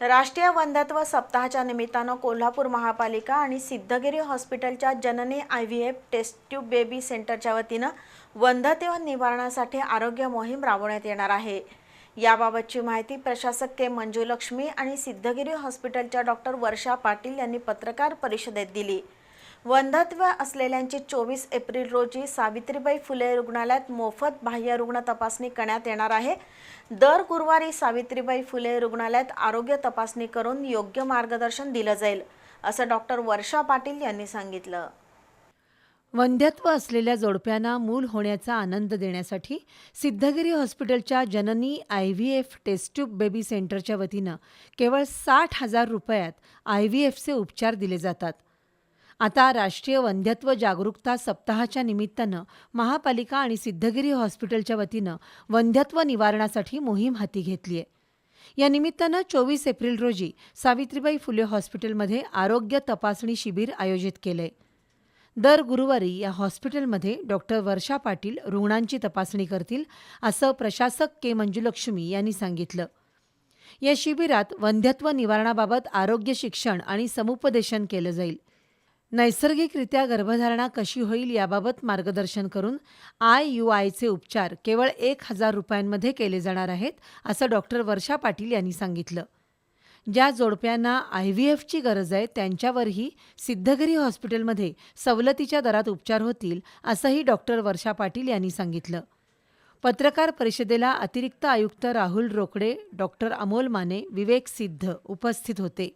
राष्ट्रीय वंध्यत्व सप्ताहाच्या निमित्तानं कोल्हापूर महापालिका आणि सिद्धगिरी हॉस्पिटलच्या Janani I V F test tube baby सेंटरच्या वतीनं वंधत्व निवारणासाठी आरोग्य मोहीम राबवण्यात येणार आहे. याबाबतची माहिती प्रशासक के मंजुलक्ष्मी आणि सिद्धगिरी हॉस्पिटलच्या डॉक्टर वर्षा पाटील यांनी पत्रकार परिषदेत दिली. वंधत्व असलेल्यांची चोवीस एप्रिल रोजी सावित्रीबाई फुले रुग्णालयात मोफत बाह्य रुग्ण तपासणी करण्यात येणार आहे. दर गुरुवारी सावित्रीबाई फुले रुग्णालयात आरोग्य तपासणी करून योग्य मार्गदर्शन दिलं जाईल असं डॉक्टर वर्षा पाटील यांनी सांगितलं. वंध्यत्व असलेल्या जोडप्यांना मूल होण्याचा आनंद देण्यासाठी सिद्धगिरी हॉस्पिटलच्या Janani I V F test tube baby सेंटरच्या वतीनं केवळ साठ हजार रुपयात आय व्ही एफचे उपचार दिले जातात. आता राष्ट्रीय वंध्यत्व जागरूकता सप्ताहाच्या निमित्तानं महापालिका आणि सिद्धगिरी हॉस्पिटलच्या वतीनं वंध्यत्व निवारणासाठी मोहीम हाती घेतली आहे या निमित्तानं चोवीस एप्रिल रोजी सावित्रीबाई फुले हॉस्पिटलमध्ये आरोग्य तपासणी शिबिर आयोजित केलंय. दर गुरुवारी या हॉस्पिटलमध्ये डॉक्टर वर्षा पाटील रुग्णांची तपासणी करतील असं प्रशासक के मंजुलक्ष्मी यांनी सांगितलं. या शिबिरात वंध्यत्व निवारणाबाबत आरोग्य शिक्षण आणि समुपदेशन केलं जाईल. नैसर्गिकरित्या गर्भधारणा कशी होईल याबाबत मार्गदर्शन करून आय यू आयचे उपचार केवळ एक हजार रुपयांमध्ये केले जाणार आहेत असं डॉक्टर वर्षा पाटील यांनी सांगितलं. ज्या जोडप्यांना आय व्ही एफची गरज आहे त्यांच्यावरही सिद्धगिरी हॉस्पिटलमध्ये सवलतीच्या दरात उपचार होतील असंही डॉक्टर वर्षा पाटील यांनी सांगितलं. पत्रकार परिषदेला अतिरिक्त आयुक्त राहुल रोकडे डॉक्टर अमोल माने विवेक सिद्ध उपस्थित होते.